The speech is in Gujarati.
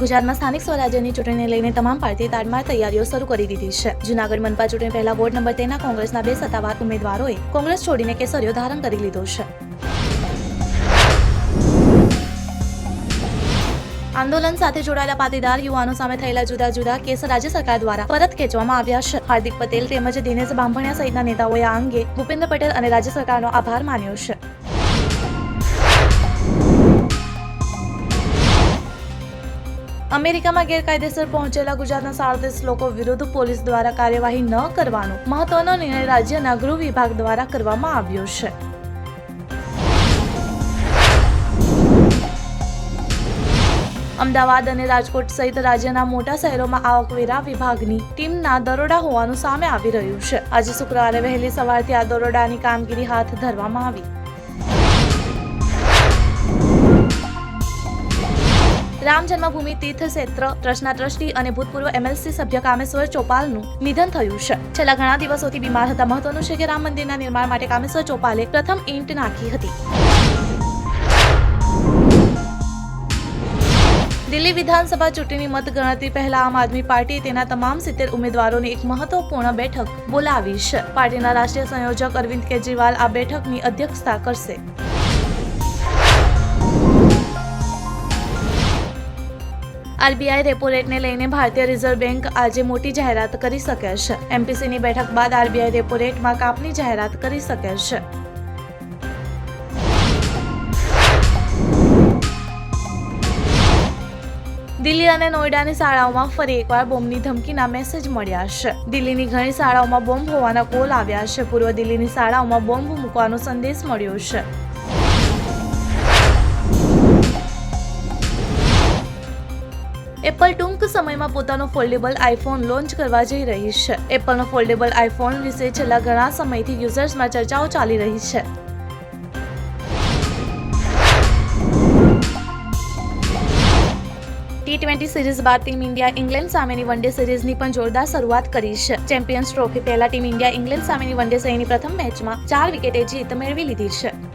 ગુજરાતમાં સ્થાનિક સ્વરાજ્યની ચૂંટણીને લઈને તમામ પાર્ટી તાડમાર તૈયારીઓ શરૂ કરી દીધી છે. જૂનાગઢ મનપા ચૂંટણી પહેલા વોર્ડ નંબર તેરના કોંગ્રેસના બે સત્તાવાર ઉમેદવારોએ કોંગ્રેસ છોડીને કેસરીઓ ધારણ કરી લીધો છે. આંદોલન સાથે જોડાયેલા પાટીદાર યુવાનો સામે થયેલા જુદા જુદા કેસ રાજ્ય સરકાર દ્વારા પરત ખેંચવામાં આવ્યા છે. હાર્દિક પટેલ તેમજ દિનેશ બાંભણિયા સહિતના નેતાઓએ આ અંગે ભૂપેન્દ્ર પટેલ અને રાજ્ય સરકારનો આભાર માન્યો છે. અમેરિકામાં ગેરકાયદેસર પહોંચેલા ગુજરાતના સાડત્રીસ લોકો વિરુદ્ધ પોલીસ દ્વારા કાર્યવાહી ન કરવાનો મહત્વનો નિર્ણય રાજ્યના ગૃહ વિભાગ દ્વારા કરવામાં આવ્યો છે. અમદાવાદ અને રાજકોટ સહિત રાજ્યના મોટા શહેરોમાં આવકવેરા વિભાગની ટીમના દરોડા હોવાનું સામે આવી રહ્યું છે. આજે શુક્રવારે વહેલી સવારથી આ દરોડાની કામગીરી હાથ ધરવામાં આવી. રામ જન્મભૂમિ તીર્થ ક્ષેત્ર ટ્રસ્ટના ટ્રસ્ટી અને ભૂતપૂર્વ એમએલસી સભ્ય કામેશ્વર ચોપાલનું નિધન થયું છે. છેલ્લા ઘણા દિવસોથી બીમાર હતા મહત્વનું છે કે રામ મંદિરના નિર્માણ માટે કામેશ્વર ચોપાલે પ્રથમ ઈંટ નાખી હતી. દિલ્હી વિધાનસભા ચૂંટણી મતગણતરી પહેલા આમ આદમી પાર્ટી તેના તમામ સિત્તેર ઉમેદવારોની એક મહત્વપૂર્ણ બેઠક બોલાવી છે. પાર્ટીના રાષ્ટ્રીય સંયોજક અરવિંદ કેજરીવાલ આ બેઠકની અધ્યક્ષતા કરશે. આરબીઆઈ રેપો રેટને લઈને ભારતીય રિઝર્વ બેંક આજે મોટી જાહેરાત કરી શકે છે. એમપીસીની બેઠક બાદ આરબીઆઈ રેપો રેટમાં કાપની જાહેરાત કરી શકે છે. દિલ્હી અને નોઈડાની શાળાઓમાં ફરી એકવાર બોમ્બની ધમકીના મેસેજ મળ્યા છે. દિલ્હીની ઘણી શાળાઓમાં બોમ્બ હોવાના કોલ આવ્યા છે. પૂર્વ દિલ્હીની શાળાઓમાં બોમ્બ મૂકવાનો સંદેશ મળ્યો છે. એપલ ટૂંક સમયમાં પોતાનો ફોલ્ડેબલ આઈફોન લોન્ચ કરવા જઈ રહી છે. એપલનો ફોલ્ડેબલ આઈફોન વિશે છેલ્લા ઘણા સમયથી યુઝર્સમાં ચર્ચાઓ ચાલી રહી છે. ટી ટ્વેન્ટી સિરીઝ બાદ ટીમ ઇન્ડિયા ઇંગ્લેન્ડ સામેની વનડે સિરીઝની પણ જોરદાર શરૂઆત કરી છે. ચેમ્પિયન્સ ટ્રોફી પહેલા ટીમ ઇન્ડિયા ઇંગ્લેન્ડ સામેની વનડે શ્રેણીની પ્રથમ મેચમાં ચાર વિકેટે જીત મેળવી લીધી છે.